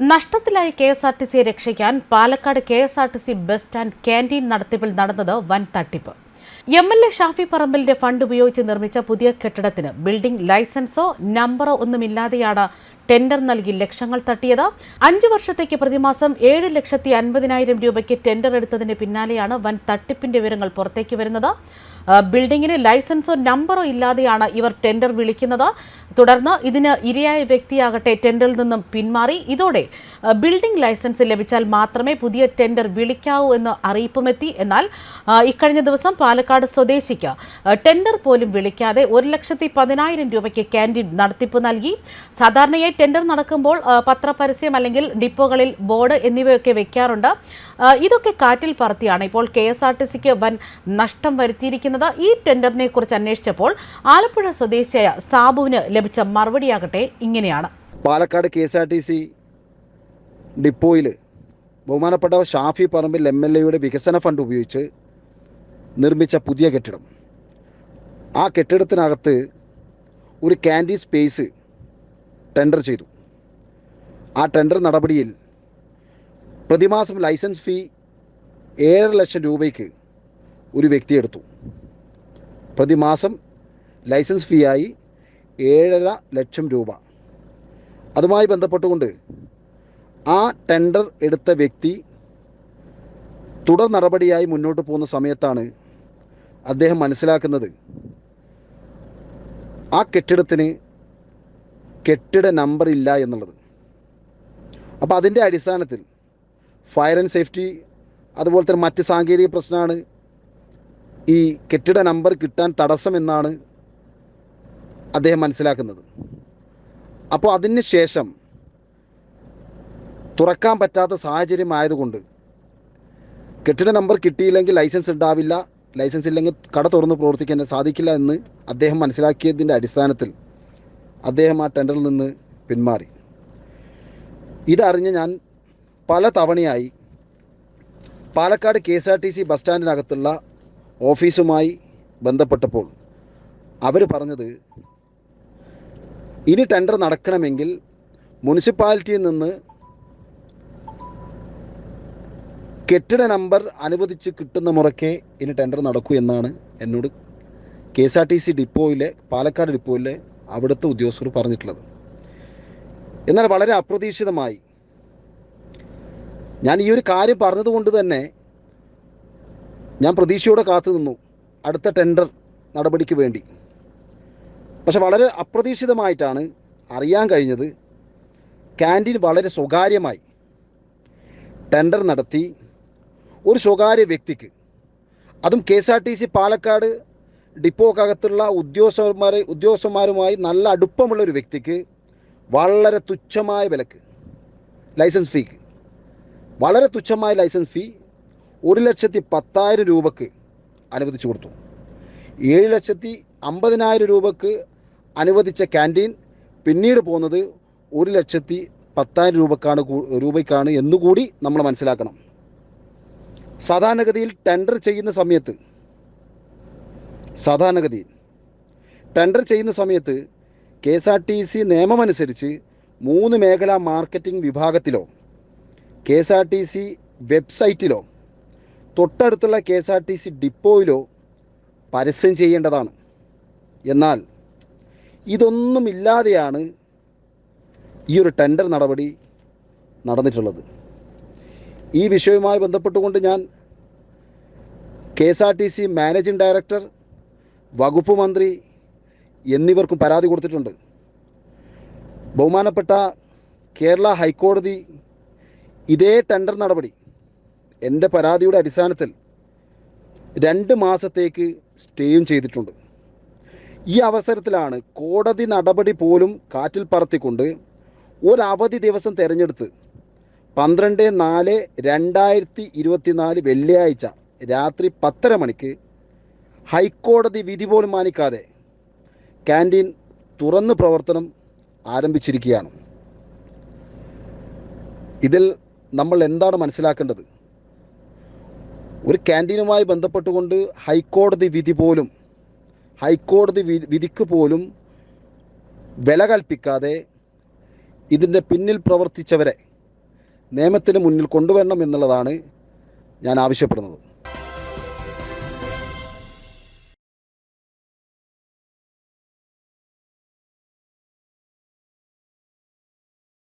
നഷ്ടത്തിലായ K S R T സിയെ രക്ഷിക്കാൻ Palakkad K S R T C bus stand canteen നടത്തിപ്പിൽ നടന്നത് വൻ തട്ടിപ്പ്. എം എൽ എ ഷാഫി പറമ്പലിന്റെ ഫണ്ട് ഉപയോഗിച്ച് നിർമ്മിച്ച പുതിയ കെട്ടിടത്തിന് ബിൽഡിംഗ് ലൈസൻസോ നമ്പറോ ഒന്നുമില്ലാതെയാണ് ടെൻഡർ നൽകി ലക്ഷങ്ങൾ തട്ടിയത്. അഞ്ചു വർഷത്തേക്ക് പ്രതിമാസം ഏഴ് ലക്ഷത്തി അൻപതിനായിരം രൂപയ്ക്ക് ടെൻഡർ എടുത്തതിന് പിന്നാലെയാണ് വൻ തട്ടിപ്പിന്റെ വിവരങ്ങൾ പുറത്തേക്ക് വരുന്നത്. ബിൽഡിംഗിന് ലൈസൻസോ നമ്പറോ ഇല്ലാതെയാണ് ഇവർ ടെൻഡർ വിളിക്കുന്നത്. തുടർന്ന് ഇതിന് ഇരയായ വ്യക്തിയാകട്ടെ ടെൻഡറിൽ നിന്നും പിന്മാറി. ഇതോടെ ബിൽഡിംഗ് ലൈസൻസ് ലഭിച്ചാൽ മാത്രമേ പുതിയ ടെൻഡർ വിളിക്കാവൂ എന്ന് അറിയിപ്പുമെത്തി. എന്നാൽ ഇക്കഴിഞ്ഞ ദിവസം പാലക്കാട് സ്വദേശിക്ക് ടെൻഡർ പോലും വിളിക്കാതെ ഒരു ലക്ഷത്തി പതിനായിരം രൂപയ്ക്ക് ക്യാന്റീൻ നടത്തിപ്പ് നൽകി. സാധാരണയായി ടെൻഡർ നടക്കുമ്പോൾ പത്രപരസ്യം അല്ലെങ്കിൽ ഡിപ്പോകളിൽ ബോർഡ് എന്നിവയൊക്കെ വെക്കാറുണ്ട്. ഇതൊക്കെ കാറ്റിൽ പറത്തിയാണ് ഇപ്പോൾ കെ എസ് ആർ ടി സിക്ക് വൻ നഷ്ടം വരുത്തിയിരിക്കുന്നത്. ഈ ടെൻഡറിനെ കുറിച്ച് അന്വേഷിച്ചപ്പോൾ ആലപ്പുഴ സ്വദേശിയായ സാബുവിന് ലഭിച്ച മറുപടിയാകട്ടെ ഇങ്ങനെയാണ്. Palakkad K S R T C ഡിപ്പോയിൽ ബഹുമാനപ്പെട്ട ഷാഫി പറമ്പിൽ എം എൽ എയുടെ വികസന ഫണ്ട് ഉപയോഗിച്ച് നിർമ്മിച്ച പുതിയ കെട്ടിടം. ആ കെട്ടിടത്തിനകത്ത് ഒരു ക്യാന്റീൻ സ്പേസ് ടെൻഡർ ചെയ്തു. ആ ടെൻഡർ നടപടിയിൽ പ്രതിമാസം ലൈസൻസ് ഫീ ഏഴര ലക്ഷം രൂപയ്ക്ക് ഒരു വ്യക്തി എടുത്തു. പ്രതിമാസം ലൈസൻസ് ഫീ ആയി ഏഴര ലക്ഷം രൂപ. അതുമായി ബന്ധപ്പെട്ടുകൊണ്ട് ആ ടെൻഡർ എടുത്ത വ്യക്തി തുടർ നടപടിയായി മുന്നോട്ട് പോകുന്ന സമയത്താണ് അദ്ദേഹം മനസ്സിലാക്കുന്നത് ആ കെട്ടിടത്തിന് കെട്ടിട നമ്പർ ഇല്ല എന്നുള്ളത്. അപ്പോൾ അതിന്റെ അടിസ്ഥാനത്തിൽ ഫയർ ആൻഡ് സേഫ്റ്റി അതുപോലെ തന്നെ മറ്റ് സാങ്കേതിക പ്രശ്നമാണ്. ഈ കെട്ടിട നമ്പർ കിട്ടാൻ തടസ്സമെന്നാണ് അദ്ദേഹം മനസ്സിലാക്കുന്നത്. അപ്പോൾ അതിന് ശേഷം തുറക്കാൻ പറ്റാത്ത സാഹചര്യം ആയതുകൊണ്ട് കെട്ടിട നമ്പർ കിട്ടിയില്ലെങ്കിൽ ലൈസൻസ് ഉണ്ടാവില്ല. ലൈസൻസ് ഇല്ലെങ്കിൽ കട തുറന്ന് പ്രവർത്തിക്കാൻ സാധിക്കില്ല എന്ന് അദ്ദേഹം മനസ്സിലാക്കിയതിന്റെ അടിസ്ഥാനത്തിൽ അദ്ദേഹം ആ ടെൻഡറിൽ നിന്ന് പിന്മാറി. ഇതറിഞ്ഞ് ഞാൻ പല തവണയായി Palakkad K S R T C bus സ്റ്റാൻഡിനകത്തുള്ള ഓഫീസുമായി ബന്ധപ്പെട്ടപ്പോൾ അവർ പറഞ്ഞത് ഇനി ടെൻഡർ നടക്കണമെങ്കിൽ മുനിസിപ്പാലിറ്റിയിൽ നിന്ന് കെട്ടിട നമ്പർ അനുവദിച്ച് കിട്ടുന്ന മുറക്കേ ഇനി ടെൻഡർ നടക്കൂ എന്നാണ് എന്നോട് K S R T C ഡിപ്പോയിലെ Palakkad ഡിപ്പോയിലെ അവിടുത്തെ ഉദ്യോഗസ്ഥർ പറഞ്ഞിട്ടുള്ളത്. എന്നാൽ വളരെ അപ്രതീക്ഷിതമായി ഞാൻ ഈ ഒരു കാര്യം പറഞ്ഞതുകൊണ്ട് തന്നെ ഞാൻ പ്രതീക്ഷയോടെ കാത്തു നിന്നു അടുത്ത ടെൻഡർ നടപടിക്ക് വേണ്ടി. പക്ഷെ വളരെ അപ്രതീക്ഷിതമായിട്ടാണ് അറിയാൻ കഴിഞ്ഞത് ക്യാന്റീൻ വളരെ സ്വകാര്യമായി ടെൻഡർ നടത്തി ഒരു സ്വകാര്യ വ്യക്തിക്ക്. അതും K S R T C Palakkad ഡിപ്പോക്കകത്തുള്ള ഉദ്യോഗസ്ഥന്മാരെ ഉദ്യോഗസ്ഥന്മാരുമായി നല്ല അടുപ്പമുള്ള ഒരു വ്യക്തിക്ക് വളരെ തുച്ഛമായ വിലക്ക് ലൈസൻസ് ഫീക്ക് വളരെ തുച്ഛമായ ലൈസൻസ് ഫീ ഒരു ലക്ഷത്തി പത്തായിരം രൂപക്ക് അനുവദിച്ചു കൊടുത്തു. ഏഴ് ലക്ഷത്തി അമ്പതിനായിരം രൂപക്ക് അനുവദിച്ച ക്യാന്റീൻ പിന്നീട് പോകുന്നത് ഒരു ലക്ഷത്തി പത്തായിരം രൂപക്കാണ് രൂപയ്ക്കാണ് എന്നുകൂടി നമ്മൾ മനസ്സിലാക്കണം. സാധാരണഗതിയിൽ ടെൻഡർ ചെയ്യുന്ന സമയത്ത് സാധാരണഗതിയിൽ. ടെൻഡർ ചെയ്യുന്ന സമയത്ത് K S R T C നിയമമനുസരിച്ച് മൂന്ന് മേഖലാ marketing വിഭാഗത്തിലോ K S R T C വെബ്സൈറ്റിലോ തൊട്ടടുത്തുള്ള K S R T C ഡിപ്പോയിലോ പരസ്യം ചെയ്യേണ്ടതാണ്. എന്നാൽ ഇതൊന്നുമില്ലാതെയാണ് ഈ ഒരു ടെൻഡർ നടപടി നടന്നിട്ടുള്ളത്. ഈ വിഷയവുമായി ബന്ധപ്പെട്ടുകൊണ്ട് ഞാൻ K S R T C managing director വകുപ്പ് മന്ത്രി എന്നിവർക്കും പരാതി കൊടുത്തിട്ടുണ്ട്. ബഹുമാനപ്പെട്ട കേരള ഹൈക്കോടതി ഇതേ ടെൻഡർ നടപടി എന്റെ പരാതിയുടെ അടിസ്ഥാനത്തിൽ രണ്ട് മാസത്തേക്ക് സ്റ്റേയും ചെയ്തിട്ടുണ്ട്. ഈ അവസരത്തിലാണ് കോടതി നടപടി പോലും കാറ്റിൽ പറത്തിക്കൊണ്ട് ഒരവധി ദിവസം തിരഞ്ഞെടുത്ത് പന്ത്രണ്ട് നാല് രണ്ടായിരത്തി ഇരുപത്തിനാല് വെള്ളിയാഴ്ച രാത്രി പത്തര മണിക്ക് ഹൈക്കോടതി വിധി പോലും മാനിക്കാതെ ക്യാന്റീൻ തുറന്ന് പ്രവർത്തനം ആരംഭിച്ചിരിക്കുകയാണ്. ഇതിൽ നമ്മൾ എന്താണ് മനസ്സിലാക്കേണ്ടത്? ഒരു ക്യാന്റീനുമായി ബന്ധപ്പെട്ടുകൊണ്ട് ഹൈക്കോടതി വിധി പോലും ഹൈക്കോടതി വിധിക്ക് പോലും വില കൽപ്പിക്കാതെ ഇതിന്റെ പിന്നിൽ പ്രവർത്തിച്ചവരെ നിയമത്തിന് മുന്നിൽ കൊണ്ടുവരണം എന്നുള്ളതാണ് ഞാൻ ആവശ്യപ്പെടുന്നത്.